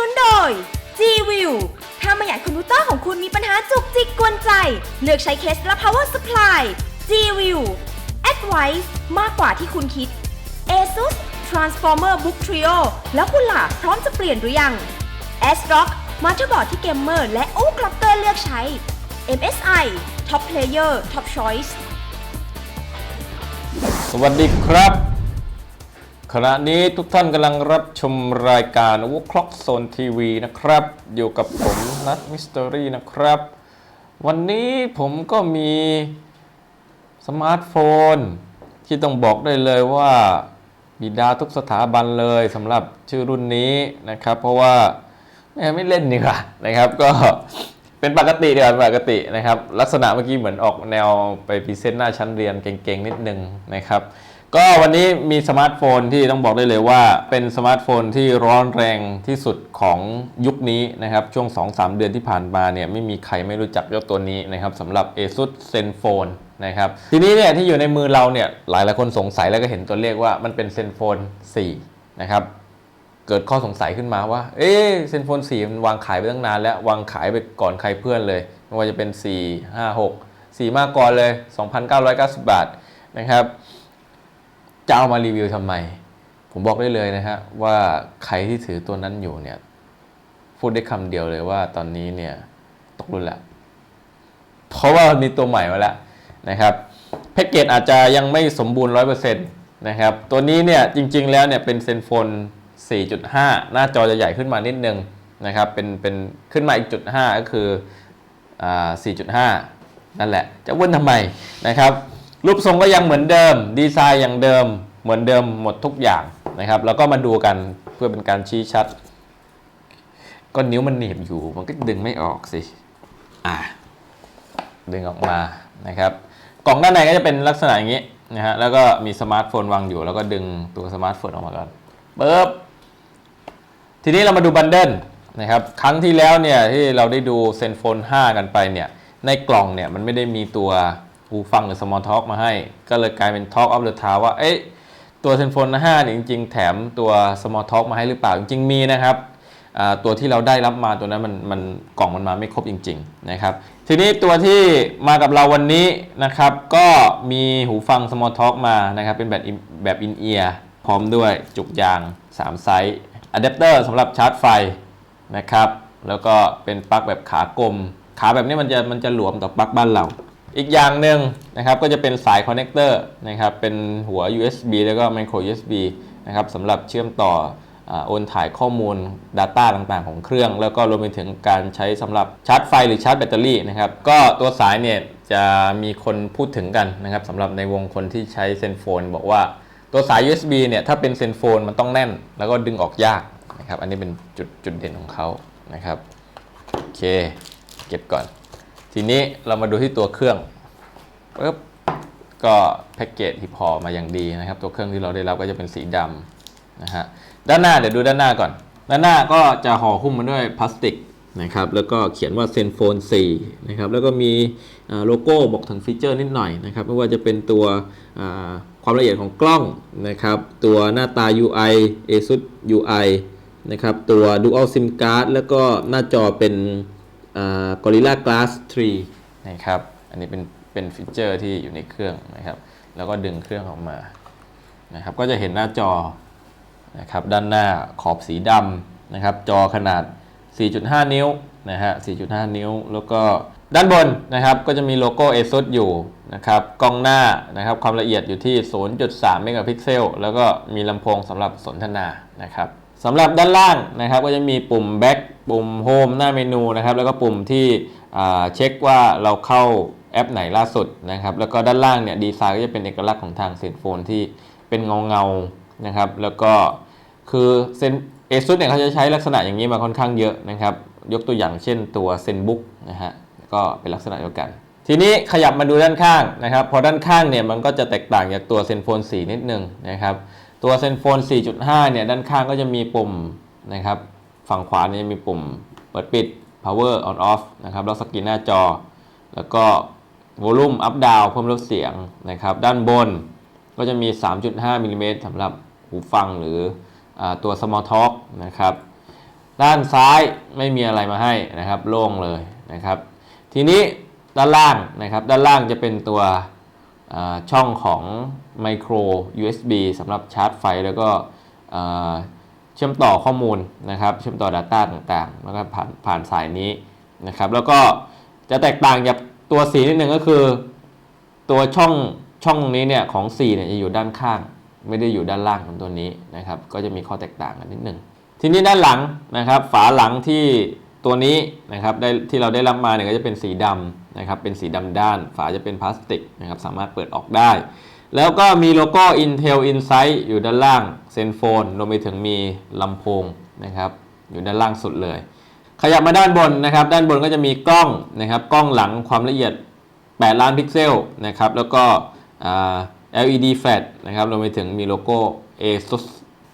นุนโดย G-View ถ้าไม่อยากให้คอมพิวเตอร์ของคุณมีปัญหาจุกจิกกวนใจ เลือกใช้เคสและ power supply G-View Advice มากกว่าที่คุณคิด ASUS Transformer Book Trio แล้วคุณล่ะพร้อมจะเปลี่ยนหรือยัง ASRock มาเตอร์บอร์ดที่เกมเมอร์และโอ้คลับเตอร์เลือกใช้ MSI Top Player Top Choice สวัสดีครับ ขณะนี้ทุกท่านกำลังรับชมรายการว c คล็อกโซนทีวีนะครับ อยู่กับผมนัทมิส t ตอรี่นะครับ วันนี้ผมก็มีสมาร์ทโฟน ที่ต้องบอกได้เลยว่าบิดาทุกสถาบันเลยสำหรับชื่อรุ่นนี้นะครับ เพราะว่าไม่ไม่เล่นนี่ค่ะนะครับ ก็เป็นปกติเดียวปกตินะครับ ลักษณะเมื่อกี้เหมือนออกแนวไปพรีเซนต์หน้าชั้นเรียนเก่งๆ นิดนึงนะครับ ก็วันนี้มีสมาร์ทโฟนที่ต้องบอกได้เลยว่า เป็นสมาร์ทโฟนที่ร้อนแรงที่สุดของยุคนี้นะครับ ช่วง 2-3 เดือนที่ผ่านมาเนี่ยไม่มีใครไม่รู้จักเจ้าตัวนี้นะครับสำหรับ ASUS ZenFone นะครับทีนี้เนี่ยที่อยู่ในมือเราเนี่ยหลายหลายคนสงสัยแล้วก็เห็นตัวเลขว่ามันเป็น ZenFone 4 นะครับ เกิดข้อสงสัยขึ้นมาว่า เอ๊ะเซนโฟน4มันวางขายไปตั้งนานแล้ววางขายไปก่อนใครเพื่อนเลยไม่ว่าจะเป็น 4 5 6 4 มากก่อนเลย 2,990 บาทนะครับ จะเอามารีวิวทำไม ผมบอกได้เลยนะฮะว่าใครที่ถือตัวนั้นอยู่เนี่ย พูดได้คำเดียวเลยว่าตอนนี้เนี่ยตกรุ่นละเพราะว่ามีตัวใหม่มาแล้วนะครับแพ็กเกจอาจจะยังไม่สมบูรณ์ 100%นะครับตัวนี้เนี่ยจริงๆแล้วเนี่ยเป็นเซนโฟน 4.5 หน้าจอจะใหญ่ขึ้นมานิดนึงนะครับเป็นเป็นขึ้นมาอีกจุด 5 ก็คืออ่า4.5 นั่นแหละ จะวุ่นทำไมนะครับ รูปทรงก็ยังเหมือนเดิม ดีไซน์อย่างเดิมเหมือนเดิมหมดทุกอย่างนะครับแล้วก็มาดูกันเพื่อเป็นการชี้ชัด ก็นิ้วมันหนีบอยู่ มันก็ดึงไม่ออกสิอ่าดึงออกมานะครับกล่องด้านในก็จะเป็นลักษณะอย่างนี้นะฮะแล้วก็มีสมาร์ทโฟนวางอยู่ แล้วก็ดึงตัวสมาร์ทโฟนออกมาก่อนปึ๊บทีนี้เรามาดูบันเดิลนะครับครั้งที่แล้วเนี่ยที่เราได้ดูเซนโฟน 5 กันไปเนี่ยในกล่องเนี่ยมันไม่ได้มีตัว หูฟังหรือ Small Talk มาให้ ก็เลยกลายเป็น Talk of the Town ว่าเอ๊ะตัวเซนโฟน5เนี่ยจริง ๆ แถมตัว Small Talk มาให้หรือเปล่า จริง ๆ มีนะครับตัวที่เราได้รับมาตัวนั้นมันมันกล่องมันมาไม่ครบจริง ๆ นะครับ ทีนี้ตัวที่มากับเราวันนี้นะครับ ก็มีหูฟัง Small Talk มานะครับ เป็นแบบแบบอินเอียร์พร้อมด้วยจุกยาง 3 ไซส์อะแดปเตอร์สำหรับชาร์จไฟนะครับ แล้วก็เป็นปลั๊กแบบขากลม ขาแบบนี้มันจะมันจะหลวมต่อปลั๊กบ้านเรา อีกอย่างหนึ่งนะครับก็จะเป็นสายคอนเนคเตอร์นะครับเป็นหัว USB แล้วก็ micro USB นะครับสำหรับเชื่อมต่อโอนถ่ายข้อมูล Data ต่างๆ ของเครื่อง แล้วก็รวมไปถึงการใช้สำหรับชาร์จไฟหรือชาร์จแบตเตอรี่นะครับก็ตัวสายเนี่ยจะมีคนพูดถึงกันนะครับสำหรับในวงคนที่ใช้เซนโฟน บอกว่าตัวสาย USB เนี่ยถ้าเป็นเซนโฟนมันต้องแน่น แล้วก็ดึงออกยากนะครับอันนี้เป็นจุดจุดเด่นของเขานะครับโอเค เก็บก่อน ทีนี้เรามาดูที่ตัวเครื่องปึ๊บก็แพ็กเกจที่พอมาอย่างดีนะครับ ตัวเครื่องที่เราได้รับก็จะเป็นสีดำนะฮะด้านหน้าเดี๋ยวดูด้านหน้าก่อน ด้านหน้าก็จะห่อหุ้มมาด้วยพลาสติกนะครับแล้วก็เขียนว่าเซนโฟน4นะครับแล้วก็มีโลโก้บอกถึงฟีเจอร์นิดหน่อยนะครับไม่ว่าจะเป็นตัวความละเอียดของกล้องนะครับตัวหน้าตา UI ASUS UI นะครับตัว Dual SIM Card แล้วก็หน้าจอเป็น กอ่า Gorilla Glass 3นะครับ อันนี้เป็นเป็นฟีเจอร์ที่อยู่ในเครื่องนะครับ แล้วก็ดึงเครื่องออกมานะครับ ก็จะเห็นหน้าจอนะครับด้านหน้าขอบสีดำนะครับ จอขนาด 4.5 นิ้วนะฮะ 4.5 นิ้ว แล้วก็ด้านบนนะครับก็จะมีโลโก้ ASUS อยู่นะครับกล้องหน้านะครับความละเอียดอยู่ที่ 0.3 เมกะพิกเซล แล้วก็มีลำโพงสำหรับสนทนานะครับ สำหรับด้านล่างนะครับก็จะมีปุ่ม Back ปุ่ม Home หน้าเมนูนะครับ แล้วก็ปุ่มที่เช็คว่าเราเข้าแอปไหนล่าสุดนะครับ แล้วก็ด้านล่างเนี่ยดีไซน์ก็จะเป็นเอกลักษณ์ของทางเซนโฟนที่เป็นเงาเงานะครับ แล้วก็คือเซนเอซุเนี่ยเขาจะใช้ลักษณะอย่างนี้มาค่อนข้างเยอะนะครับ ยกตัวอย่างเช่นตัวเซนบุ๊กนะฮะก็เป็นลักษณะเดียวกัน ทีนี้ขยับมาดูด้านข้างนะครับ พอด้านข้างเนี่ยมันก็จะแตกต่างจากตัวเซนโฟน4นิดนึงนะครับ ตัวเซนโฟน 4.5 เนี่ย ด้านข้างก็จะมีปุ่มนะครับ ฝั่งขวาเนี่ยมีปุ่มเปิดปิด power on off นะครับแล้วสกรีนหน้าจอ แล้วก็ volume up down เพิ่มลดเสียงนะครับ ด้านบนก็จะมี 3.5มิลลิเมตรสำหรับหูฟังหรืออตัว small talk นะครับ ด้านซ้ายไม่มีอะไรมาให้นะครับ โล่งเลยนะครับ ทีนี้ด้านล่างนะครับ ด้านล่างจะเป็นตัวช่องของ micro USB สำหรับชาร์จไฟแล้วก็เชื่อมต่อข้อมูลนะครับ เชื่อมต่อ Data ต่างๆแล้วก็ผ่านผ่านสายนี้นะครับ แล้วก็จะแตกต่างจากตัวสีนิดหนึ่งก็คือ ตัวช่องช่องนี้เนี่ยของ C เนี่ยจะอยู่ด้านข้าง ไม่ได้อยู่ด้านล่างของตัวนี้นะครับ ก็จะมีข้อแตกต่างกันนิดหนึ่งทีนี้ด้านหลังนะครับ ฝาหลังที่ตัวนี้นะครับได้ที่เราได้รับมาเนี่ยก็จะเป็นสีดำนะครับ เป็นสีดำด้าน ฝาจะเป็นพลาสติกนะครับ สามารถเปิดออกได้ แล้วก็มีโลโก้ Intel Insight อยู่ด้านล่างเซนโฟนรวมไปถึงมีลำโพงนะครับอยู่ด้านล่างสุดเลย ขยับมาด้านบนนะครับ ด้านบนก็จะมีกล้องนะครับกล้องหลังความละเอียด 8 ล้านพิกเซลนะครับแล้วก็ LED flash นะครับรวมไปถึงมีโลโก้ ASUS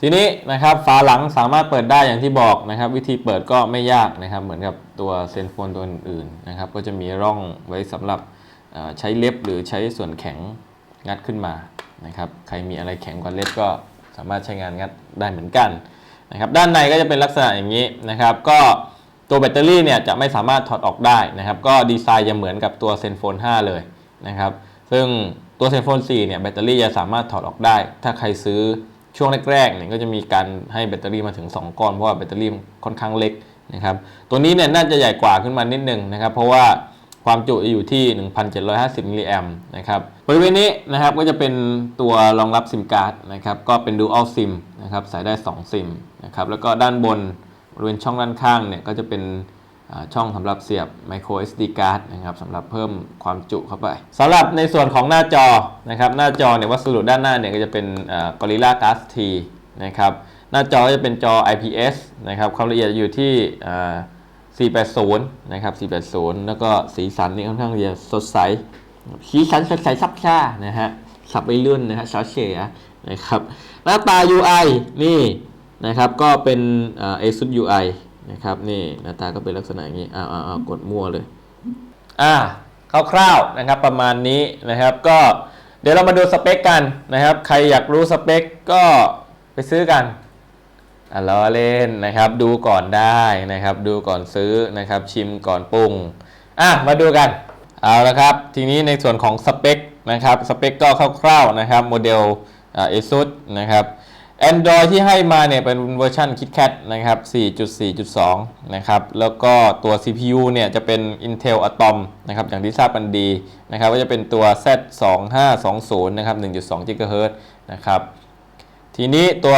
ทีนี้นะครับฝาหลังสามารถเปิดได้อย่างที่บอกนะครับ วิธีเปิดก็ไม่ยากนะครับ เหมือนกับตัวเซนโฟนตัวอื่นๆนะครับ ก็จะมีร่องไว้สำหรับใช้เล็บหรือใช้ส่วนแข็ง งัดขึ้นมานะครับ ใครมีอะไรแข็งกว่าเล็บก็สามารถใช้งานงัดได้เหมือนกันนะครับด้านในก็จะเป็นลักษณะอย่างนี้นะครับ ก็ตัวแบตเตอรี่เนี่ยจะไม่สามารถถอดออกได้นะครับ ก็ดีไซน์จะเหมือนกับตัวเซนโฟน 5 เลยนะครับ ซึ่งตัวเซนโฟน 4 เนี่ยแบตเตอรี่จะสามารถถอดออกได้ ถ้าใครซื้อช่วงแรกๆเนี่ยก็จะมีการให้แบตเตอรี่มาถึง 2 ก้อนเพราะว่าแบตเตอรี่ค่อนข้างเล็กนะครับ ตัวนี้เนี่ยน่าจะใหญ่กว่าขึ้นมานิดนึงนะครับ เพราะว่า ความจุจะอยู่ที่ 1,750 มิลลิแอมป์นะครับบริเวณนี้นะครับก็จะเป็นตัวรองรับซิมการ์ดนะครับก็เป็น Dual SIM นะครับใส่ได้ 2 ซิมนะครับแล้วก็ด้านบนบริเวณช่องด้านข้างเนี่ยก็จะเป็นช่องสำหรับเสียบ micro SD card นะครับสำหรับเพิ่มความจุเข้าไปสำหรับในส่วนของหน้าจอนะครับหน้าจอเนี่ยวัสดุด้านหน้าเนี่ยก็จะเป็น Gorilla Glass T นะครับหน้าจอก็จะเป็นจอ IPS นะครับความละเอียดอยู่ที่ 480 นะครับ 480 แล้วก็สีสันนี่ค่อนข้างจะสดใส สีสันสดใสซับซ่านะฮะสับไปรุ่นนะฮะสาเฉียนะครับหน้าตา UI นี่นะครับ ก็เป็นเอ่อ ASUS UI นะครับนี่หน้าตาก็เป็นลักษณะอย่างนี้อ้าวอ้าวกดมั่วเลย อ่าคร่าวๆนะครับประมาณนี้นะครับก็เดี๋ยวเรามาดูสเปคกันนะครับ ใครอยากรู้สเปคก็ไปซื้อกัน ล้อเล่นนะครับ ดูก่อนได้นะครับ ดูก่อนซื้อนะครับ ชิมก่อนปรุงอะมาดูกันเอาละครับ ทีนี้ในส่วนของสเปคนะครับสเปคก็คร่าวๆนะครับโมเดลอ่า ASUS นะครับ Android ที่ให้มาเนี่ยเป็นเวอร์ชัน KitKat นะครับ 4.4.2 นะครับ แล้วก็ตัว CPU เนี่ยจะเป็น Intel Atom นะครับ อย่างที่ทราบกันดีนะครับ ก็จะเป็นตัว Z2520 นะครับ 1.2 GHz นะครับ ทีนี้ตัว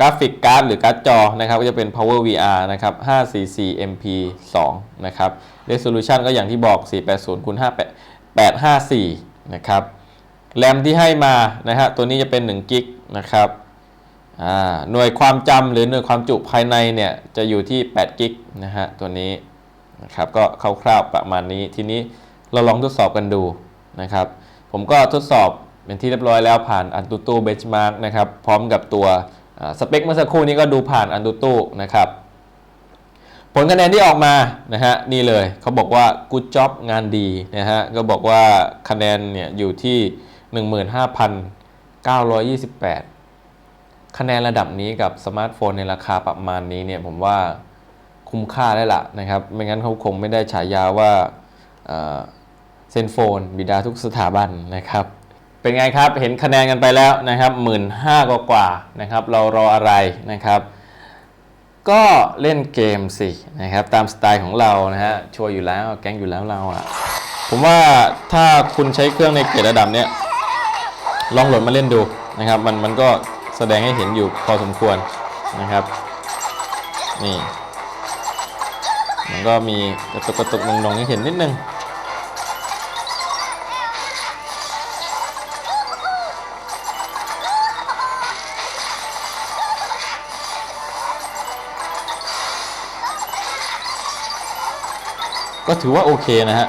กราฟิกการ์ดหรือการ์ดจอนะครับก็จะเป็น Power VR นะครับ544 MP2 นะครับ Resolution ก็อย่างที่บอก 480คูณ854 นะครับแรมที่ให้มานะฮะตัวนี้จะเป็น1กิกนะครับหน่วยความจำหรือหน่วยความจุภายในเนี่ยจะอยู่ที่8กิกนะฮะตัวนี้นะครับก็คร่าวๆประมาณนี้ ทีนี้เราลองทดสอบกันดูนะครับ ผมก็ทดสอบ เป็นที่เรียบร้อยแล้วผ่าน Antutu Benchmark นะครับพร้อมกับตัวสเปคเมื่อสักครู่นี้ก็ดูผ่าน Antutu นะครับผลคะแนนที่ออกมานะฮะนี่เลยเขาบอกว่า good job งานดีนะฮะก็บอกว่าคะแนนเนี่ยอยู่ที่ 15,928 คะแนนระดับนี้กับสมาร์ทโฟนในราคาประมาณนี้เนี่ยผมว่าคุ้มค่าได้ละนะครับ ไม่งั้นเขาคงไม่ได้ฉายาว่าเอ่อเซนโฟน บิดาทุกสถาบันนะครับ เป็นไงครับ เห็นคะแนนกันไปแล้วนะครับหมื่นห้ากว่าๆนะครับ เรารออะไรนะครับ ก็เล่นเกมสินะครับ ตามสไตล์ของเรานะฮะชัวร์อยู่แล้วแก๊งอยู่แล้วเราอะผมว่าถ้าคุณใช้เครื่องในเกรดระดับเนี้ยลองโหลดมาเล่นดูนะครับ มันมันก็แสดงให้เห็นอยู่พอสมควรนะครับ นี่ มันก็มีกระตุกกระตุกนงๆให้เห็นนิดนึง ก็ถือว่าโอเคนะฮะ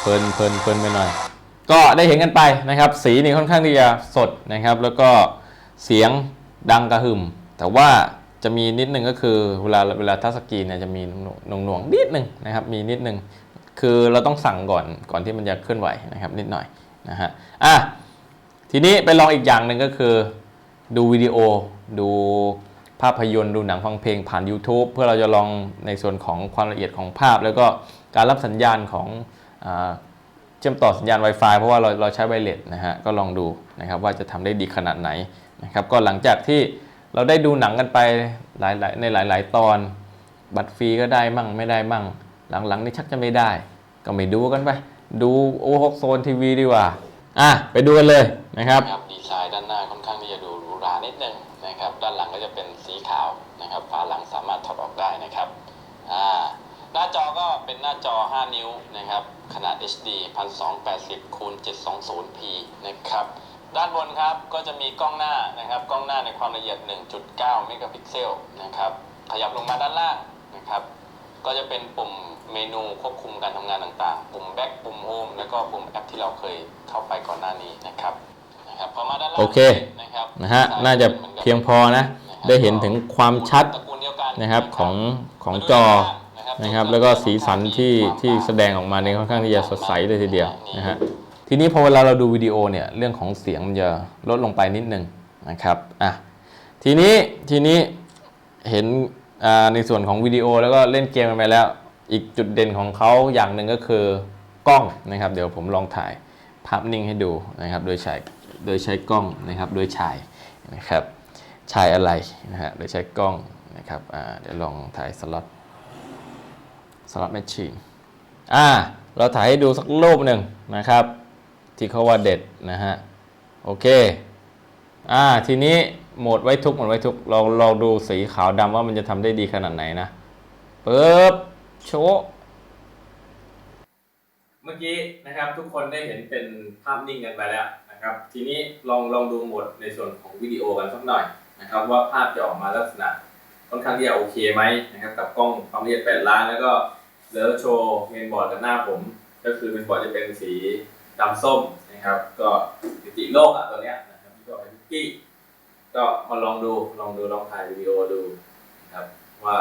เพลินเพลินเพลินไปหน่อย ก็ได้เห็นกันไปนะครับ สีนี่ค่อนข้างที่จะสดนะครับ แล้วก็เสียงดังกระหึ่ม แต่ว่าจะมีนิดนึงก็คือเวลาเวลาทัชสกรีนเนี่ยจะมีหน่วงหน่วงๆนิดนึงนะครับ มีนิดนึงคือเราต้องสั่งก่อนก่อนที่มันจะเคลื่อนไหวนะครับนิดหน่อยนะฮะอะ ทีนี้ไปลองอีกอย่างหนึ่งก็คือ ดูวิดีโอ ดูภาพยนตร์ดูหนังฟังเพลงผ่าน YouTube เพื่อเราจะลองในส่วนของความละเอียดของภาพ แล้วก็การรับสัญญาณของเชื่อมต่อสัญญาณ Wi-Fi เพราะว่าเราเราใช้ไวเลสนะฮะก็ลองดูนะครับว่าจะทำได้ดีขนาดไหนนะครับก็หลังจากที่เราได้ดูหนังกันไปหลายๆในหลาย ๆ ตอน บัตรฟรีก็ได้มั่งไม่ได้มั่ง หลังๆนี่ชักจะไม่ได้ ก็ไม่ดูกันไป ดูโอฮกโซนทีวีดีกว่า อะไปดูกันเลยนะครับครับดีไซน์ด้านหน้าค่อนข้างที่จะดูหรูหรานิดนึงนะครับด้านหลังก็จะเป็นสีขาวนะครับฝาหลังสามารถถอดออกได้นะครับอ่าหน้าจอก็เป็นหน้าจอ 5 นิ้วนะครับขนาด HD 1280คูณ 720p นะครับด้านบนครับก็จะมีกล้องหน้านะครับกล้องหน้าในความละเอียด 1.9 เมกะพิกเซลนะครับขยับลงมาด้านล่างนะครับ ก็จะเป็นปุ่มเมนูควบคุมการทำงานต่างๆ ปุ่มแบ็กปุ่มโฮมแล้วก็ปุ่มแอปที่เราเคยเข้าไปก่อนหน้านี้นะครับนะครับพอมาด้านล่างโอเคนะครับนะฮะน่าจะเพียงพอนะ ได้เห็นถึงความชัดตระกูลเดียวกันนะครับของของจอนะครับ แล้วก็สีสันที่ที่แสดงออกมาเนี่ยค่อนข้างที่จะสดใสเลยทีเดียวนะฮะทีนี้พอเวลาเราดูวิดีโอเนี่ยเรื่องของเสียงมันจะลดลงไปนิดนึงนะครับอะทีนี้ทีนี้เห็นอ่า ในส่วนของวิดีโอแล้วก็เล่นเกมกันไปแล้ว อีกจุดเด่นของเขาอย่างหนึ่งก็คือกล้องนะครับ เดี๋ยวผมลองถ่ายภาพนิ่งให้ดูนะครับ โดยใช้โดยใช้กล้องนะครับ โดยฉายนะครับฉายอะไรนะฮะโดยใช้กล้องนะครับเดี๋ยวลองถ่ายสล็อตสล็อตแมชชีนอ่าเราถ่ายให้ดูสักรูปหนึ่งนะครับ ที่เขาว่าเด็ดนะฮะโอเคอ่าทีนี้ โหมดไว้ทุกโหมดไว้ทุกเราลองดูสีขาวดำว่ามันจะทำได้ดีขนาดไหนนะปึ๊บโชว์เมื่อกี้นะครับทุกคนได้เห็นเป็นภาพนิ่งกันไปแล้วนะครับ ทีนี้ลองลองดูโหมดในส่วนของวิดีโอกันสักหน่อยนะครับว่าภาพจะออกมาลักษณะค่อนข้างที่จะโอเคไหมนะครับกับกล้องความละเอียด8ล้านแล้วก็เดี๋ยวโชว์เมนบอร์ดกันหน้าผม ก็คือเมนบอร์ดจะเป็นสีดำส้มนะครับ ก็มิติโลกอะตัวเนี้ยนะครับที่บอกเป็นมิกี้ ก็มาลองดูลองดูลองถ่ายวิดีโอดูนะครับว่า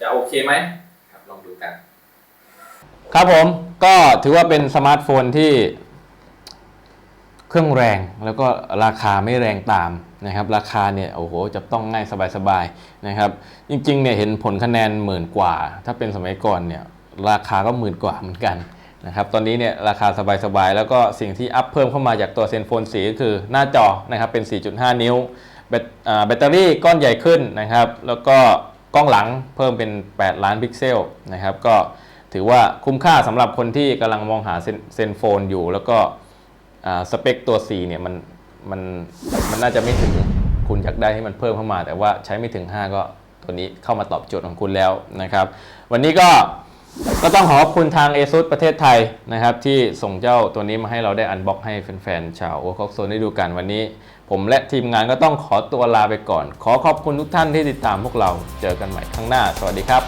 จะโอเคไหมครับลองดูกัน ครับผมก็ถือว่าเป็นสมาร์ทโฟนที่เครื่องแรงแล้วก็ราคาไม่แรงตามนะครับ ราคาเนี่ยโอ้โหจับต้องง่ายสบายๆนะครับ จริงๆเนี่ยเห็นผลคะแนนหมื่นกว่า ถ้าเป็นสมัยก่อนเนี่ยราคาก็หมื่นกว่าเหมือนกันนะครับตอนนี้เนี่ยราคาสบายๆ แล้วก็สิ่งที่อัพเพิ่มเข้ามาจากตัวเซนโฟนสีก็คือหน้าจอนะครับเป็น 4.5 นิ้ว แบตเตอรี่ก้อนใหญ่ขึ้นนะครับ แล้วก็กล้องหลังเพิ่มเป็น 8 ล้านพิกเซลนะครับ ก็ถือว่าคุ้มค่าสำหรับคนที่กำลังมองหาเซนเซนโฟนอยู่ แล้วก็สเปคตัว C เนี่ยมันมันมันน่าจะไม่ถึงคุณอยากได้ให้มันเพิ่มเข้ามา แต่ว่าใช้ไม่ถึง 5 ก็ตัวนี้เข้ามาตอบโจทย์ของคุณแล้วนะครับ วันนี้ก็ก็ต้องขอขอบคุณทาง ASUS ประเทศไทยนะครับ ที่ส่งเจ้าตัวนี้มาให้เราได้อันบ็อกให้แฟนๆชาวโอคอกโซนได้ดูกันวันนี้ ผมและทีมงานก็ต้องขอตัวลาไปก่อน ขอขอบคุณทุกท่านที่ติดตามพวกเรา เจอกันใหม่ครั้งหน้า สวัสดีครับ